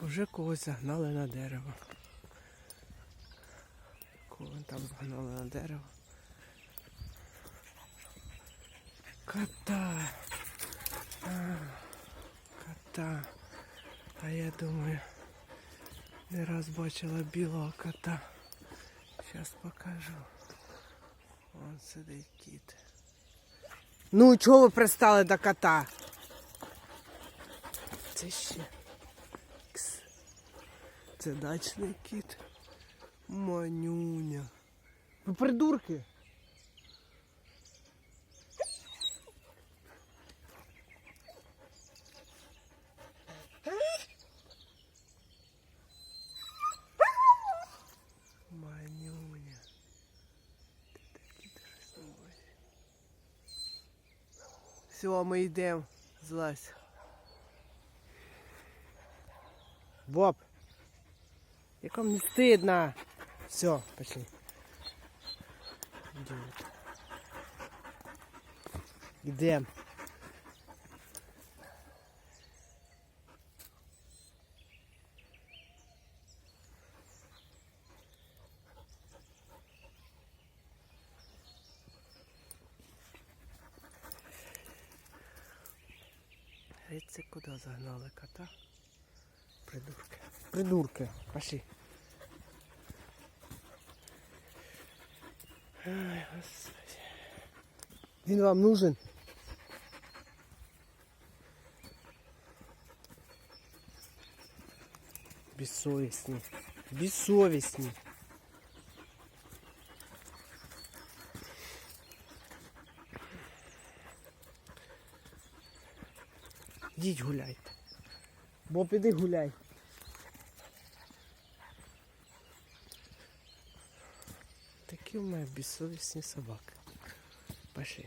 Уже когось загнали на дерево. Кого там загнали на дерево? Кота. А, кота. А я думаю, не раз бачила білого кота. Зараз покажу. Вон сидить кіт. Ну, чого ви пристали до кота? Це ще. Це дачний кіт. Манюня. Ви придурки. Манюня. Ти красивий. Все, ми йдемо. Злазь. Боб. Як вам не стидно? Все, пошли. Идем. Греться, куда загнали кота? Придурки. Придурки. Пошли. Ай, господи. Він вам нужен? Безсовісні. Безсовісні. Йдіть гуляйте. Бо піди гуляй. Такі у мене безсовісні собаки. Пошли.